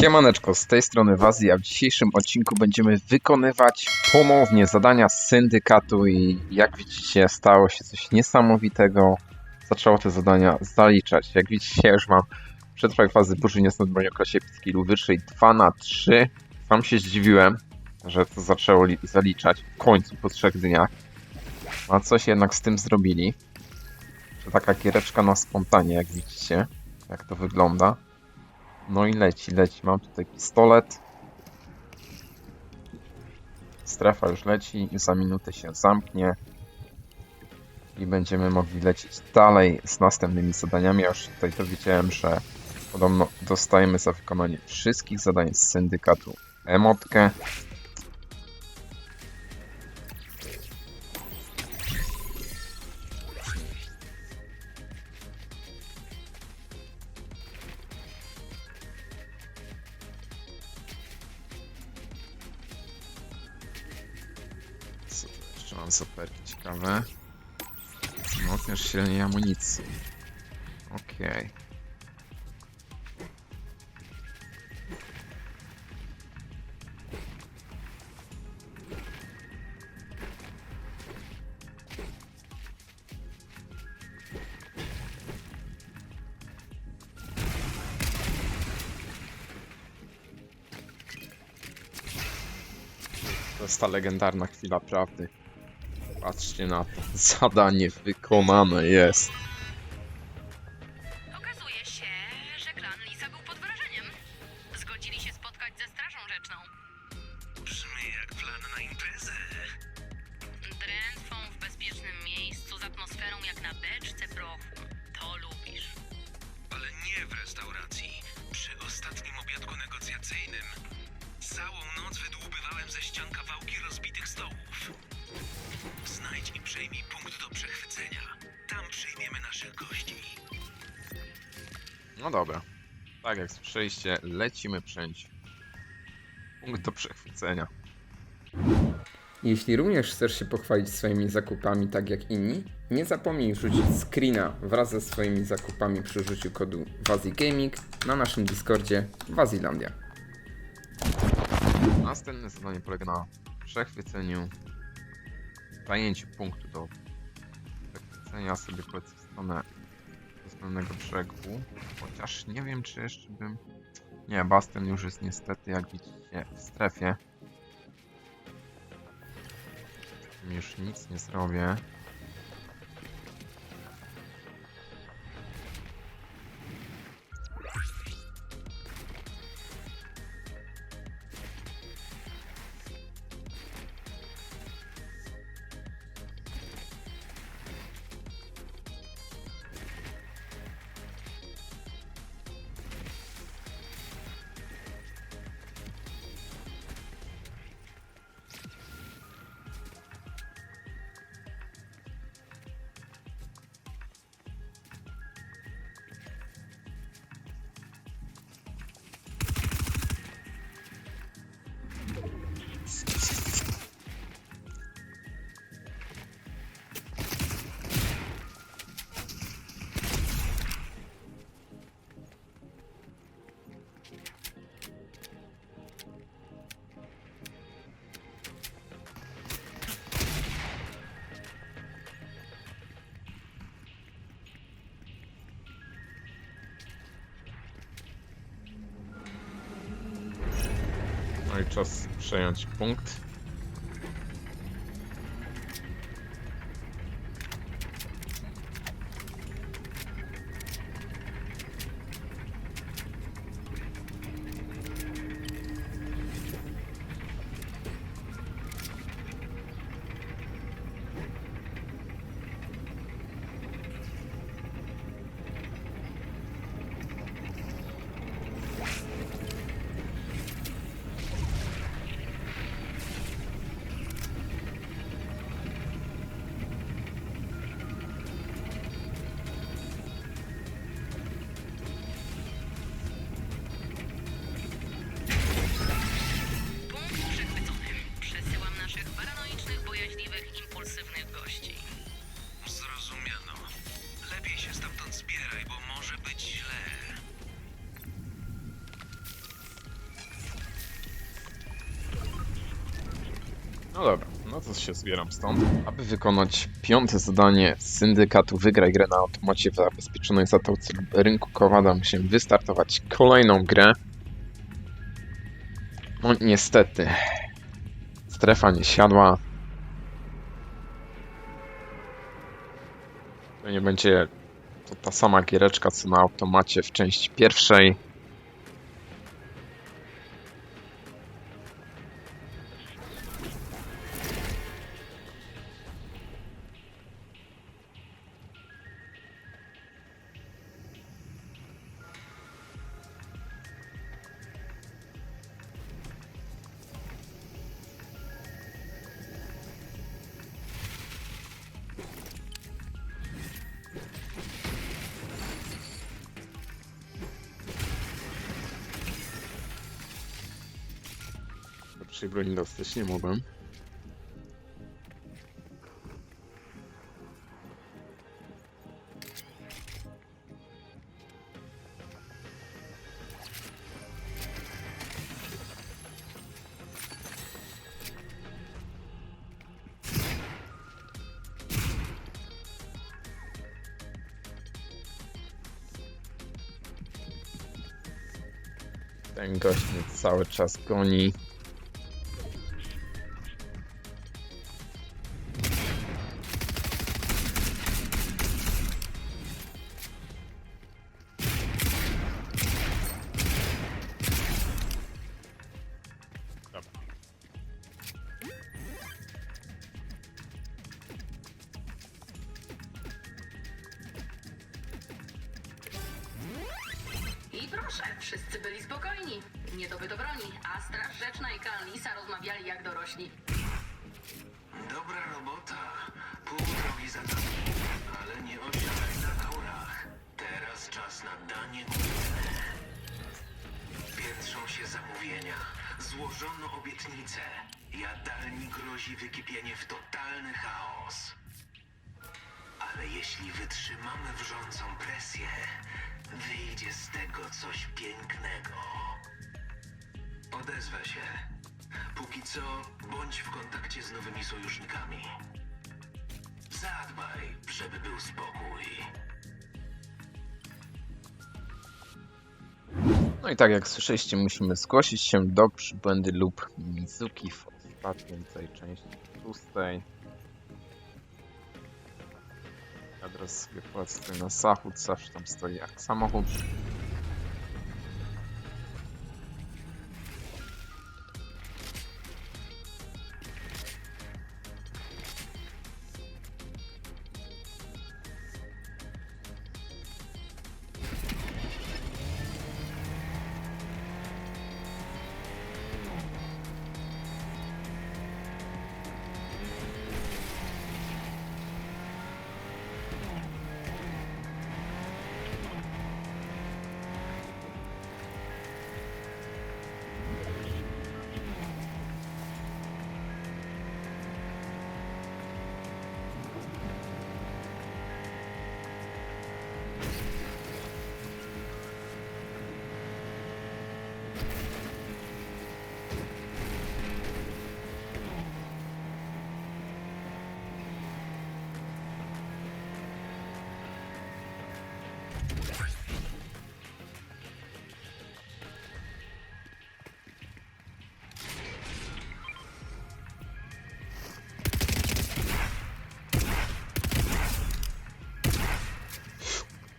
Siemaneczko, z tej strony Wazi, a w dzisiejszym odcinku będziemy wykonywać ponownie zadania z syndykatu i jak widzicie stało się coś niesamowitego. Zaczęło te zadania zaliczać. Jak widzicie już mam przetrwaj fazy burzy niesąd broni o klasie skillu wyższej 2 na 3 Sam się zdziwiłem, że to zaczęło li- zaliczać w końcu po trzech dniach. A coś jednak z tym zrobili. To taka giereczka na spontanie, jak widzicie, jak to wygląda. No i leci, leci. Mam tutaj pistolet. Strefa już leci za minutę się zamknie. I będziemy mogli lecieć dalej z następnymi zadaniami. Ja już tutaj dowiedziałem, że podobno dostajemy za wykonanie wszystkich zadań z syndykatu emotkę. Wzmocniasz silniej amunicji. Okej. To jest ta legendarna chwila prawdy. Patrzcie na to. Zadanie wykonane jest. Dobra. Tak jak słyszeliście, lecimy wszędzie. Punkt do przechwycenia. Jeśli również chcesz się pochwalić swoimi zakupami tak jak inni, nie zapomnij rzucić screena wraz ze swoimi zakupami przy użyciu kodu WaziGaming na naszym Discordzie Wazilandia. Następne zadanie polega na przechwyceniu, zajęciu punktu do przechwycenia sobie polecę stronę bezbronnego brzegu. Chociaż nie wiem, czy jeszcze bym... Nie, Bastian już jest niestety, jak widzicie, w strefie. Już nic nie zrobię. Czas przejąć punkt. Się zbieram stąd. Aby wykonać piąte zadanie syndykatu Wygraj grę na automacie w zabezpieczonej zatoce lub rynku Kowada musimy wystartować kolejną grę. No niestety. Strefa nie siadła. To nie będzie to ta sama giereczka co na automacie w części pierwszej. Lepszej broni dostać nie mogłem. Ten gość mnie cały czas goni. Proszę, wszyscy byli spokojni. Nie dobyto broni, a Straż Rzeczna i Klan Lisa rozmawiali jak dorośli. Dobra robota. Pół drogi za nami, ale nie osiadaj na laurach. Teraz czas na danie główne. Piętrzą się zamówienia. Złożono obietnicę. Jadalni grozi wykipienie w totalny chaos. Ale jeśli wytrzymamy wrzącą presję, wyjdzie z tego coś pięknego. Odezwę się. Póki co, bądź w kontakcie z nowymi sojusznikami. Zadbaj, żeby był spokój. No i tak jak słyszeliście, musimy zgłosić się do przybłędy lub Mizuki w ostatniej tej części szóstej. Adres sobie polecę tutaj na zachód, zawsze tam stoi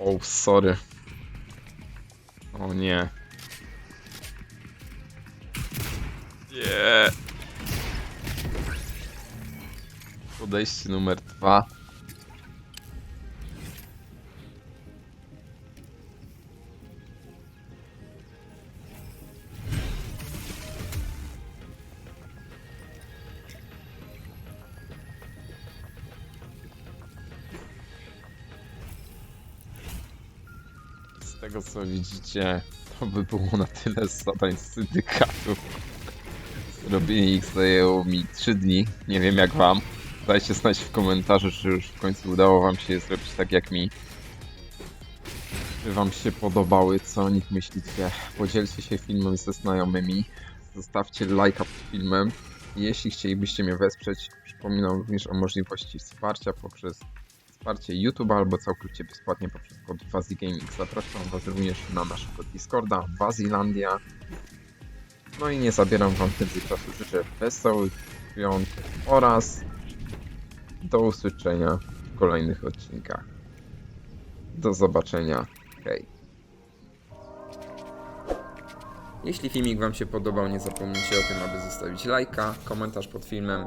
O, sorry. O nie. Nie. Podejście numer dwa. Co widzicie, to by było na tyle zadań syndykatu. Ich zajęło mi 3 dni. Nie wiem jak wam. Dajcie znać w komentarzu, czy już w końcu udało wam się zrobić tak jak mi. Czy wam się podobały, co o nich myślicie? Podzielcie się filmem ze znajomymi. Zostawcie lajka pod filmem. Jeśli chcielibyście mnie wesprzeć, przypominam również o możliwości wsparcia poprzez wsparcie YouTube albo całkowicie bezpłatnie poprzez kod Wazi Gaming. Zapraszam Was również na naszego Discorda Wazilandia. No i nie zabieram Wam więcej czasu. Życzę wesołych świąt oraz do usłyszenia w kolejnych odcinkach. Do zobaczenia. Hej. Jeśli filmik Wam się podobał, nie zapomnijcie o tym, aby zostawić lajka, komentarz pod filmem,